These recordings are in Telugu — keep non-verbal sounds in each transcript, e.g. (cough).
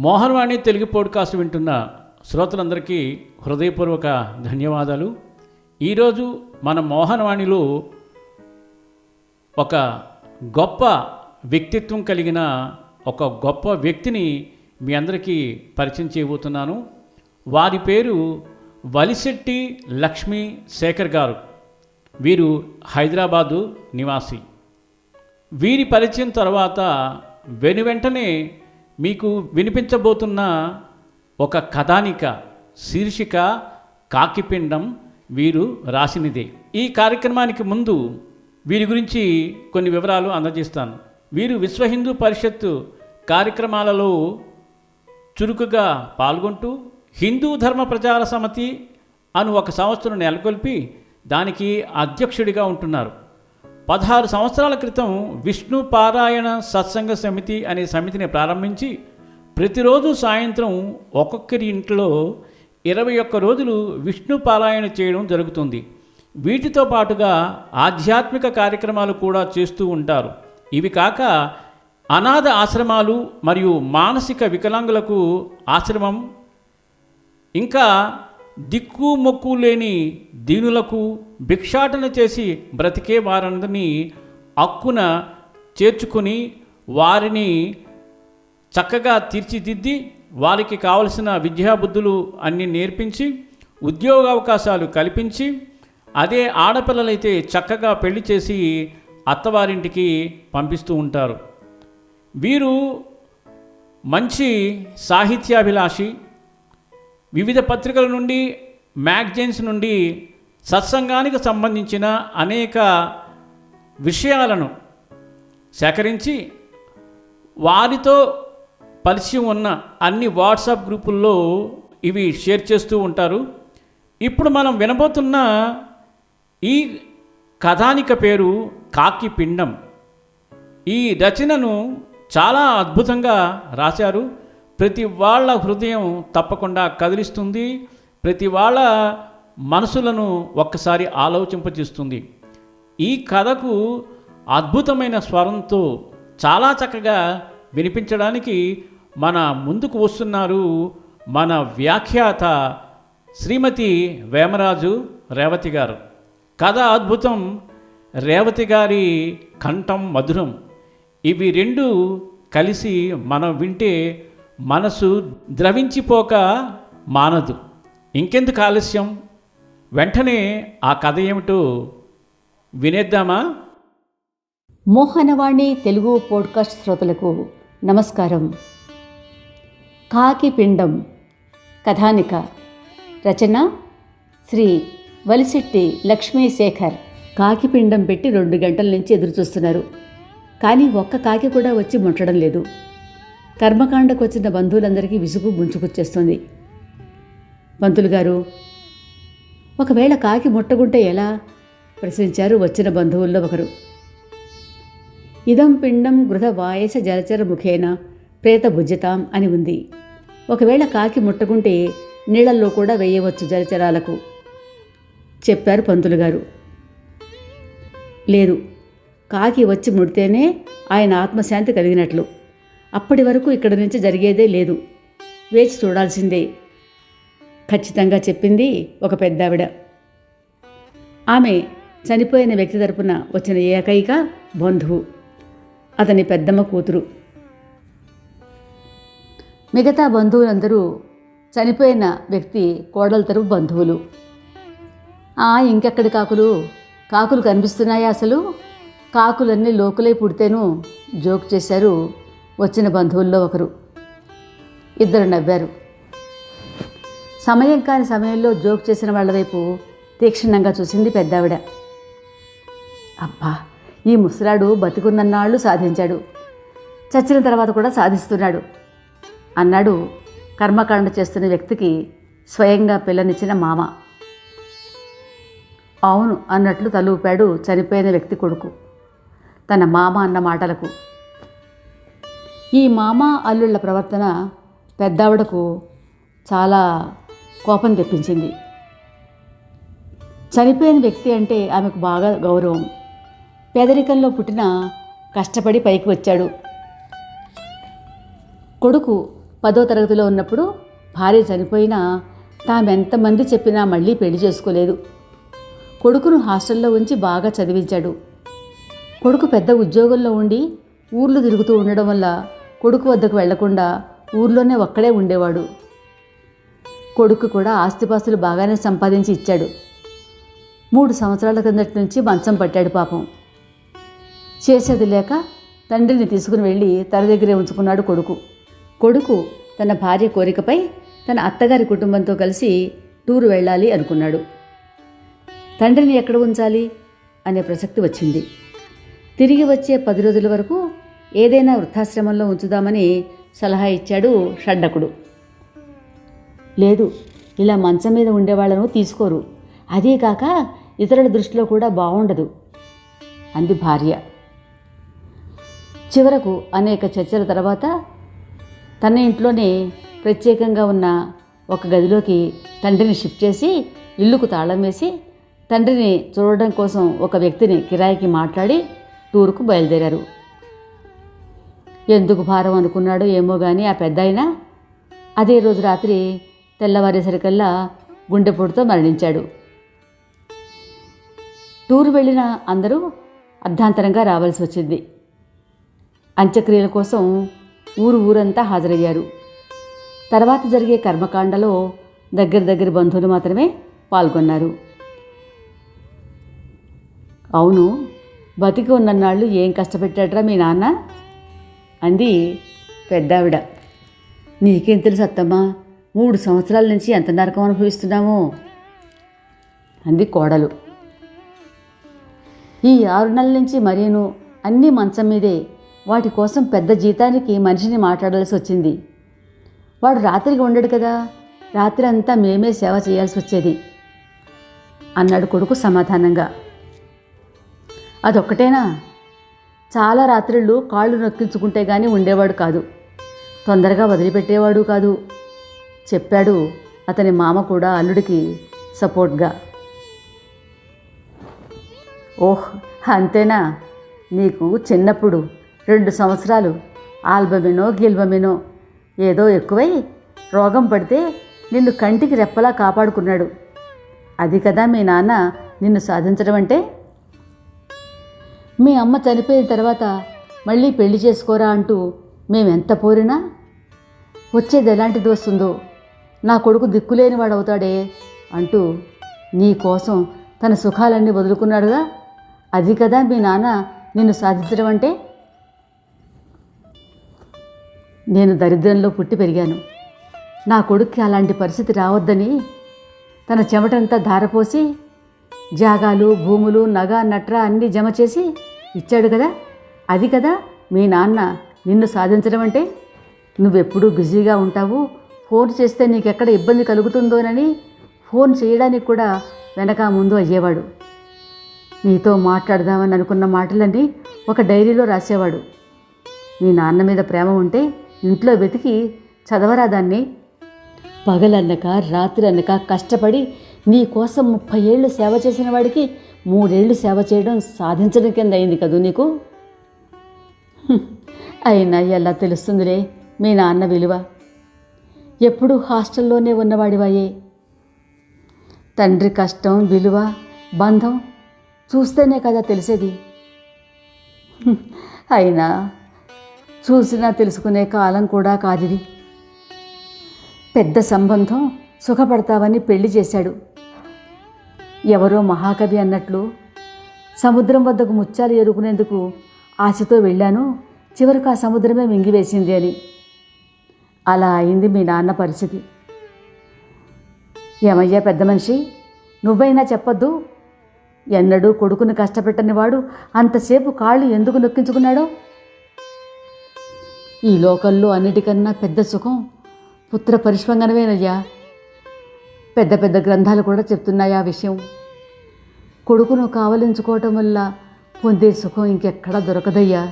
మోహన్వాణి తెలుగు పోడ్కాస్ట్ వింటున్న శ్రోతలందరికీ హృదయపూర్వక ధన్యవాదాలు. ఈరోజు మన మోహన్వాణిలో ఒక గొప్ప వ్యక్తిత్వం కలిగిన ఒక గొప్ప వ్యక్తిని మీ అందరికీ పరిచయం చేయబోతున్నాను. వారి పేరు వలిశెట్టి లక్ష్మీ శేఖర్ గారు. వీరు హైదరాబాదు నివాసి. వీరి పరిచయం తర్వాత వెను వెంటనే మీకు వినిపించబోతున్న ఒక కథానిక శీర్షిక కాకిపిండం వీరు రాసినదే. ఈ కార్యక్రమానికి ముందు వీరి గురించి కొన్ని వివరాలు అందజేస్తాను. వీరు విశ్వ హిందూ పరిషత్తు కార్యక్రమాలలో చురుకుగా పాల్గొంటూ హిందూ ధర్మ ప్రచార సమితి అను ఒక సంస్థను నెలకొల్పి దానికి అధ్యక్షుడిగా ఉంటున్నారు. పదహారు సంవత్సరాల క్రితం విష్ణు పారాయణ సత్సంగ సమితి అనే సమితిని ప్రారంభించి ప్రతిరోజు సాయంత్రం ఒక్కొక్కరి ఇంట్లో ఇరవై ఒక్క రోజులు విష్ణు పారాయణ చేయడం జరుగుతుంది. వీటితో పాటుగా ఆధ్యాత్మిక కార్యక్రమాలు కూడా చేస్తూ ఉంటారు. ఇవి కాక అనాథ ఆశ్రమాలు మరియు మానసిక వికలాంగులకు ఆశ్రమం ఇంకా దిక్కు మొక్కు లేని దీనులకు భిక్షాటన చేసి బ్రతికే వారందరినీ అక్కున చేర్చుకొని వారిని చక్కగా తీర్చిదిద్ది వారికి కావలసిన విద్యాబుద్ధులు అన్నీ నేర్పించి ఉద్యోగ అవకాశాలు కల్పించి అదే ఆడపిల్లలైతే చక్కగా పెళ్ళి చేసి అత్తవారింటికి పంపిస్తూ ఉంటారు. వీరు మంచి సాహిత్యాభిలాషి వివిధ పత్రికల నుండి మ్యాగజైన్స్ నుండి సత్సంగానికి సంబంధించిన అనేక విషయాలను సేకరించి వారితో పరిచయం ఉన్న అన్ని వాట్సాప్ గ్రూపుల్లో ఇవి షేర్ చేస్తూ ఉంటారు. ఇప్పుడు మనం వినబోతున్న ఈ కథానిక పేరు కాకి పిండం ఈ రచనను చాలా అద్భుతంగా రాశారు. ప్రతి వాళ్ళ హృదయం తప్పకుండా కదిలిస్తుంది ప్రతి వాళ్ళ మనసులను ఒక్కసారి ఆలోచింపచేస్తుంది ఈ కథకు అద్భుతమైన స్వరంతో చాలా చక్కగా వినిపించడానికి మన ముందుకు వస్తున్నారు మన వ్యాఖ్యాత శ్రీమతి వేమరాజు రేవతి గారు. కథ అద్భుతం రేవతి గారి కంఠం మధురం. ఇవి రెండు కలిసి మనం వింటే మనసు ద్రవించిపోక మానదు. ఇంకెందుకు ఆలస్యం? వెంటనే ఆ కథ ఏమిటో వినేద్దామా? మోహనవాణి తెలుగు పోడ్కాస్ట్ శ్రోతలకు నమస్కారం. కాకి పిండం కథానిక రచన శ్రీ వలిశెట్టి లక్ష్మీశేఖర్. కాకి పిండం పెట్టి రెండు గంటల నుంచి ఎదురు చూస్తున్నారు కానీ ఒక్క కాకి కూడా వచ్చి ముట్టడం లేదు. కర్మకాండకు వచ్చిన బంధువులందరికీ విసుగు ముంచుకొచ్చేస్తుంది. పంతులు గారు ఒకవేళ కాకి ముట్టగుంటే ఎలా? ప్రశ్నించారు వచ్చిన బంధువుల్లో ఒకరు. ఇదం పిండం గృహ వాయస జలచర ముఖేన ప్రేత భుజ్యతాం అని ఉంది. ఒకవేళ కాకి ముట్టకుంటే నీళ్ళల్లో కూడా వేయవచ్చు జలచరాలకు చెప్పారు పంతులు గారు. లేదు కాకి వచ్చి ముడితేనే ఆయన ఆత్మశాంతి కలిగినట్లు. అప్పటి వరకు ఇక్కడి నుంచి జరిగేదే లేదు. వేచి చూడాల్సిందే. ఖచ్చితంగా చెప్పింది ఒక పెద్దావిడ. ఆమె చనిపోయిన వ్యక్తి తరపున వచ్చిన ఏకైక బంధువు. అతని పెద్దమ్మ కూతురు. మిగతా బంధువులందరూ చనిపోయిన వ్యక్తి కోడల తరపు బంధువులు. ఆ ఇంకెక్కడి కాకులు? కాకులు కనిపిస్తున్నాయా అసలు? కాకులన్నీ లోకులై పుడితేను జోక్ చేశారు వచ్చిన బంధువుల్లో ఒకరు. ఇద్దరు నవ్వారు. సమయం కాని సమయంలో జోక్ చేసిన వాళ్ళ వైపు తీక్షణంగా చూసింది పెద్దావిడ. అబ్బా ఈ ముసలాడు బతికున్నన్నాళ్ళు సాధించాడు. చచ్చిన తర్వాత కూడా సాధిస్తున్నాడు అన్నాడు కర్మకాండ చేస్తున్న వ్యక్తికి స్వయంగా పిల్లనిచ్చిన మామ. అవును అన్నట్లు తలూపాడు చనిపోయిన వ్యక్తి కొడుకు. తన మామ అన్న మాటలకు ఈ మామ అల్లుళ్ళ ప్రవర్తన పెద్దావిడకు చాలా కోపం తెప్పించింది. చనిపోయిన వ్యక్తి అంటే ఆమెకు బాగా గౌరవం. పేదరికంలో పుట్టిన కష్టపడి పైకి వచ్చాడు. కొడుకు పదో తరగతిలో ఉన్నప్పుడు భార్య చనిపోయినా తామెంతమంది చెప్పినా మళ్ళీ పెళ్ళి చేసుకోలేదు. కొడుకును హాస్టల్లో ఉంచి బాగా చదివించాడు. కొడుకు పెద్ద ఉద్యోగంలో ఉండి ఊర్లు తిరుగుతూ ఉండడం వల్ల కొడుకు వద్దకు వెళ్ళకుండా ఊర్లోనే ఒక్కడే ఉండేవాడు. కొడుకు కూడా ఆస్తిపాస్తులు బాగానే సంపాదించి ఇచ్చాడు. మూడు సంవత్సరాల కిందటి నుంచి మంచం పట్టాడు పాపం. చేసేది లేక తండ్రిని తీసుకుని వెళ్ళి తన దగ్గరే ఉంచుకున్నాడు కొడుకు. కొడుకు తన భార్య కోరికపై తన అత్తగారి కుటుంబంతో కలిసి టూరు వెళ్ళాలి అనుకున్నాడు. తండ్రిని ఎక్కడ ఉంచాలి? అనే ప్రసక్తి వచ్చింది. తిరిగి వచ్చే పది రోజుల వరకు ఏదైనా వృద్ధాశ్రమంలో ఉంచుదామని సలహా ఇచ్చాడు షడ్డకుడు. లేదు ఇలా మంచం మీద ఉండేవాళ్ళను తీసుకోరు. అదే కాక ఇతరుల దృష్టిలో కూడా బాగుండదు అంది భార్య. చివరకు అనేక చర్చల తర్వాత తన ఇంట్లోనే ప్రత్యేకంగా ఉన్న ఒక గదిలోకి తండ్రిని షిఫ్ట్ చేసి ఇల్లుకు తాళం వేసి తండ్రిని చూడడం కోసం ఒక వ్యక్తిని కిరాయికి మాట్లాడి టూర్కు బయలుదేరారు. ఎందుకు భారం అనుకున్నాడో ఏమో కానీ ఆ పెద్దాయన అదే రోజు రాత్రి తెల్లవారేసరికల్లా గుండెపోటుతో మరణించాడు. టూర్ వెళ్ళిన అందరూ అర్ధాంతరంగా రావాల్సి వచ్చింది. అంత్యక్రియల కోసం ఊరు ఊరంతా హాజరయ్యారు. తర్వాత జరిగే కర్మకాండలో దగ్గర దగ్గర బంధువులు మాత్రమే పాల్గొన్నారు. అవును బతికి ఉన్నన్నాళ్ళు ఏం కష్టపెట్టాడ్రా మీ నాన్న? అంది పెద్దావిడ. నీకేం తెలుసు అత్తమ్మా మూడు సంవత్సరాల నుంచి ఎంత నరకం అనుభవిస్తున్నామో? అంది కోడలు. ఈ ఆరు నెలల నుంచి మరీను అన్నీ మంచం మీదే వాటి కోసం పెద్ద జీతానికి మనిషిని మాట్లాడాల్సి వచ్చింది. వాడు రాత్రికి ఉండడు కదా రాత్రి అంతా మేమే సేవ చేయాల్సి వచ్చేది అన్నాడు కొడుకు సమాధానంగా. అదొక్కటేనా? చాలా రాత్రిళ్ళు కాళ్ళు నొక్కించుకుంటే గాని ఉండేవాడు కాదు. తొందరగా వదిలిపెట్టేవాడు కాదు. చెప్పాడు అతని మామ కూడా అల్లుడికి సపోర్ట్గా. ఓహ్ అంతేనా? నీకు చిన్నప్పుడు రెండు సంవత్సరాలు ఆల్బమినో గిల్బమినో ఏదో ఎక్కువై రోగం పడితే నిన్ను కంటికి రెప్పలా కాపాడుకున్నాడు. అది కదా మీ నాన్న నిన్ను సాధించడం అంటే? మీ అమ్మ చనిపోయిన తర్వాత మళ్ళీ పెళ్ళి చేసుకోరా అంటూ మేమెంత పోరినా? వచ్చేది ఎలాంటిది వస్తుందో నా కొడుకు దిక్కులేని వాడవుతాడే అంటూ నీ కోసం తన సుఖాలన్నీ వదులుకున్నాడుగా? అది కదా మీ నాన్న నిన్ను సాధించడం అంటే? నేను దరిద్రంలో పుట్టి పెరిగాను. నా కొడుక్కి అలాంటి పరిస్థితి రావద్దని తన చెమటంతా ధారపోసి జాగాలు భూములు నగ నట్ర అన్నీ జమ చేసి ఇచ్చాడు కదా? అది కదా మీ నాన్న నిన్ను సాధించడం అంటే? నువ్వెప్పుడూ బిజీగా ఉంటావు. ఫోన్ చేస్తే నీకెక్కడ ఇబ్బంది కలుగుతుందోనని ఫోన్ చేయడానికి కూడా వెనక ముందు అయ్యేవాడు. నీతో మాట్లాడదామని అనుకున్న మాటలన్నీ ఒక డైరీలో రాసేవాడు. మీ నాన్న మీద ప్రేమ ఉంటే ఇంట్లో వెతికి చదవరా దాన్ని పగలన్నక రాత్రి అన్నక కష్టపడి నీ కోసం ముప్పై ఏళ్ళు సేవ చేసిన వాడికి మూడేళ్ళు సేవ చేయడం సాధించడం కింద అయింది కదూ నీకు? అయినా ఎలా తెలుస్తుందిలే మీ నాన్న విలువ. ఎప్పుడూ హాస్టల్లోనే ఉన్నవాడివాయే. తండ్రి కష్టం విలువ బంధం చూస్తేనే కదా తెలిసేది. అయినా చూసినా తెలుసుకునే కాలం కూడా కాదిది. పెద్ద సంబంధం సుఖపడతావని పెళ్ళి చేశాడు. ఎవరో మహాకవి అన్నట్లు సముద్రం వద్దకు ముత్యాలు ఎరుకునేందుకు ఆశతో వెళ్ళాను. చివరకు ఆ సముద్రమే మింగివేసింది అని. అలా అయింది మీ నాన్న పరిస్థితి. ఏమయ్యా పెద్ద మనిషి? నువ్వైనా చెప్పొద్దు. ఎన్నడూ కొడుకుని కష్టపెట్టని వాడు అంతసేపు కాళ్ళు ఎందుకు నొక్కించుకున్నాడో? ఈ లోకల్లో అన్నిటికన్నా పెద్ద సుఖం పుత్ర పరిష్వంగనమేనయ్యా. పెద్ద పెద్ద గ్రంథాలు కూడా చెప్తున్నాయి ఆ విషయం. కొడుకును కావలించుకోవటం వల్ల పొందే సుఖం ఇంకెక్కడా దొరకదయ్యా?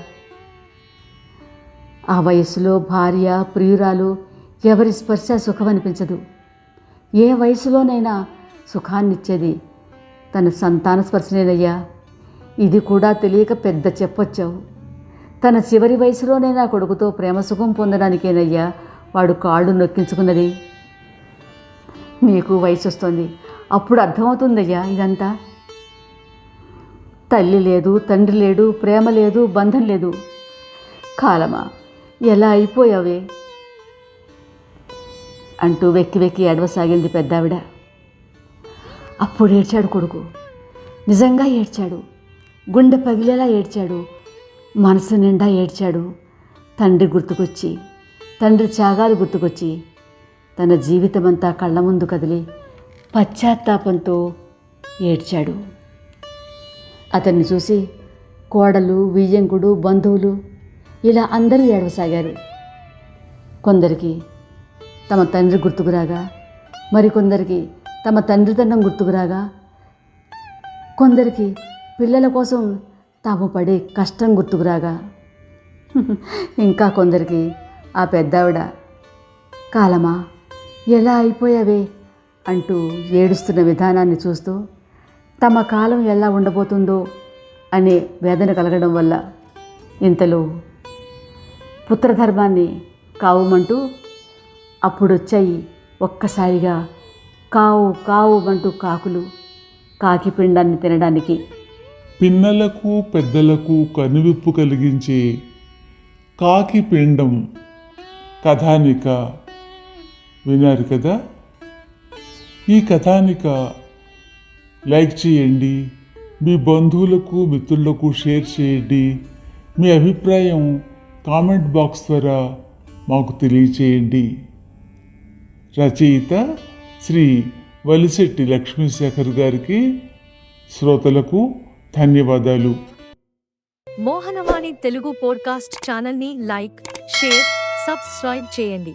ఆ వయసులో భార్య ప్రియురాలు ఎవరి స్పర్శ సుఖం అనిపించదు ఏ వయసులోనైనా సుఖాన్నిచ్చేది తన సంతాన స్పర్శనేనయ్యా. ఇది కూడా తెలియక పెద్ద చెప్పొచ్చావు. తన చివరి వయసులోనైనా కొడుకుతో ప్రేమ సుఖం పొందడానికేనయ్యా వాడు కాళ్ళు నొక్కించుకున్నది. నీకు వయసు వస్తుంది అప్పుడు అర్థమవుతుందయ్యా ఇదంతా? తల్లి లేదు తండ్రి లేడు ప్రేమ లేదు బంధం లేదు. కాలమా ఎలా అయిపోయావే? అంటూ వెక్కి వెక్కి ఎడవసాగింది పెద్దావిడ. అప్పుడు ఏడ్చాడు కొడుకు. నిజంగా ఏడ్చాడు. గుండె పగిలేలా ఏడ్చాడు. మనసు నిండా ఏడ్చాడు. తండ్రి గుర్తుకొచ్చి తండ్రి త్యాగాలు గుర్తుకొచ్చి తన జీవితమంతా కళ్ళ ముందు కదిలి పశ్చాత్తాపంతో ఏడ్చాడు. అతన్ని చూసి కోడలు వియ్యంకుడు బంధువులు ఇలా అందరూ ఏడవసాగారు. కొందరికి తమ తండ్రి గుర్తుకురాగా మరికొందరికి తమ తండ్రితనం గుర్తుకురాగా కొందరికి పిల్లల కోసం తాము పడే కష్టం గుర్తుకురాగా (laughs) ఇంకా కొందరికి ఆ పెద్దావిడ కాలమా ఎలా అయిపోయావే? అంటూ ఏడుస్తున్న విధానాన్ని చూస్తూ తమ కాలం ఎలా ఉండబోతుందో అనే వేదన కలగడం వల్ల ఇంతలో పుత్రధర్మాన్ని కావుమంటూ అప్పుడొచ్చాయి ఒక్కసారిగా కావు కావు అంటూ కాకులు కాకి పిండాన్ని తినడానికి. పిన్నలకు పెద్దలకు కనువిప్పు కలిగించే కాకి పిండం కథానిక విన్నారు కదా. ఈ కథానిక లైక్ చేయండి మీ బంధువులకు మిత్రులకు షేర్ చేయండి మీ అభిప్రాయం కామెంట్ బాక్స్ ద్వారా మాకు తెలియచేయండి. రచయిత శ్రీ వలిశెట్టి లక్ష్మీశేఖర్ గారికి శ్రోతలకు ధన్యవాదాలు. మోహనవాణి తెలుగు పోడ్కాస్ట్ ఛానల్ని లైక్ షేర్ సబ్స్క్రైబ్ చేయండి.